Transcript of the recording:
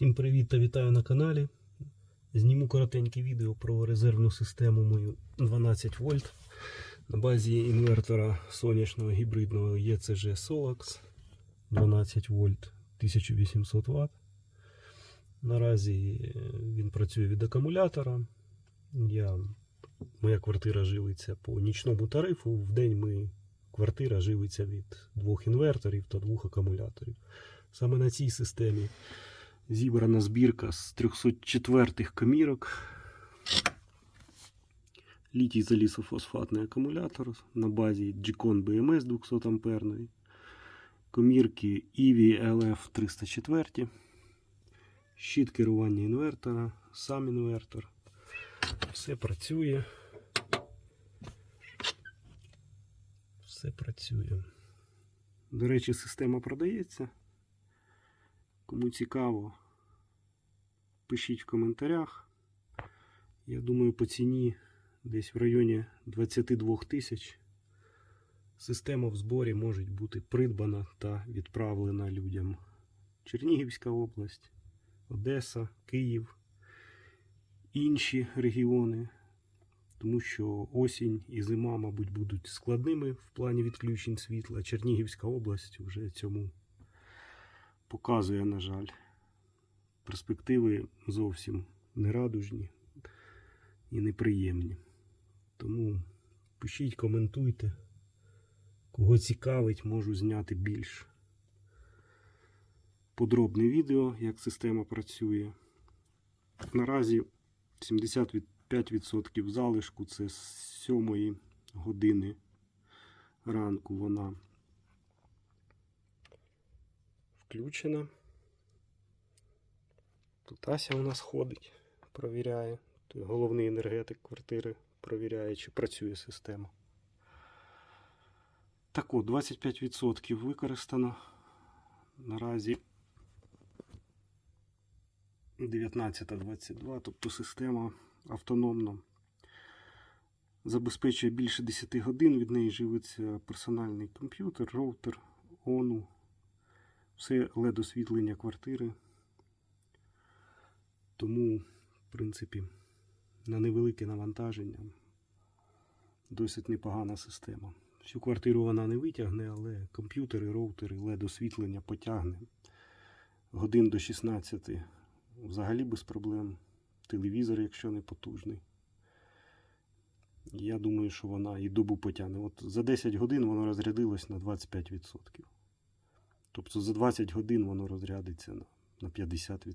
Всім привіт та вітаю на каналі. Зніму коротеньке відео про резервну систему мою 12 вольт на базі інвертора сонячного гібридного ECG Solax 12 вольт 1800 Вт. Наразі е, він працює від акумулятора. Я, моя квартира живиться по нічному тарифу. В день ми, квартира живиться від двох інверторів та двох акумуляторів. Саме на цій системі зібрана збірка з 304-х комірок. Літій залізофосфатний акумулятор на базі Gcon BMS 200 амперної. Комірки EV LF 304. Щит керування інвертора, сам інвертор. Все працює. Все працює. До речі, система продається. Кому цікаво, пишіть в коментарях. Я думаю, по ціні десь в районі 22 тисяч система в зборі може бути придбана та відправлена людям. Чернігівська область, Одеса, Київ, інші регіони. Тому що осінь і зима, мабуть, будуть складними в плані відключень світла. Чернігівська область вже цьому показує, на жаль, перспективи зовсім нерадужні і неприємні. Тому пишіть, коментуйте. Кого цікавить, можу зняти більш подробне відео, як система працює. Наразі 75% залишку це з 7 години ранку вона включена. Тут Ася у нас ходить, провіряє. Той головний енергетик квартири провіряє, чи працює система. Так от, 25% використано. Наразі 19.22, тобто система автономно забезпечує більше 10 годин. Від неї живиться персональний комп'ютер, роутер, ОНУ, все LED освітлення квартири. Тому, в принципі, на невелике навантаження досить непогана система. Всю квартиру вона не витягне, але комп'ютери, роутери, LED освітлення потягне. Годин до 16 взагалі без проблем. Телевізор, якщо не потужний. Я думаю, що вона і добу потягне. От за 10 годин воно розрядилось на 25%. Тобто за 20 годин воно розрядиться на, на 50%.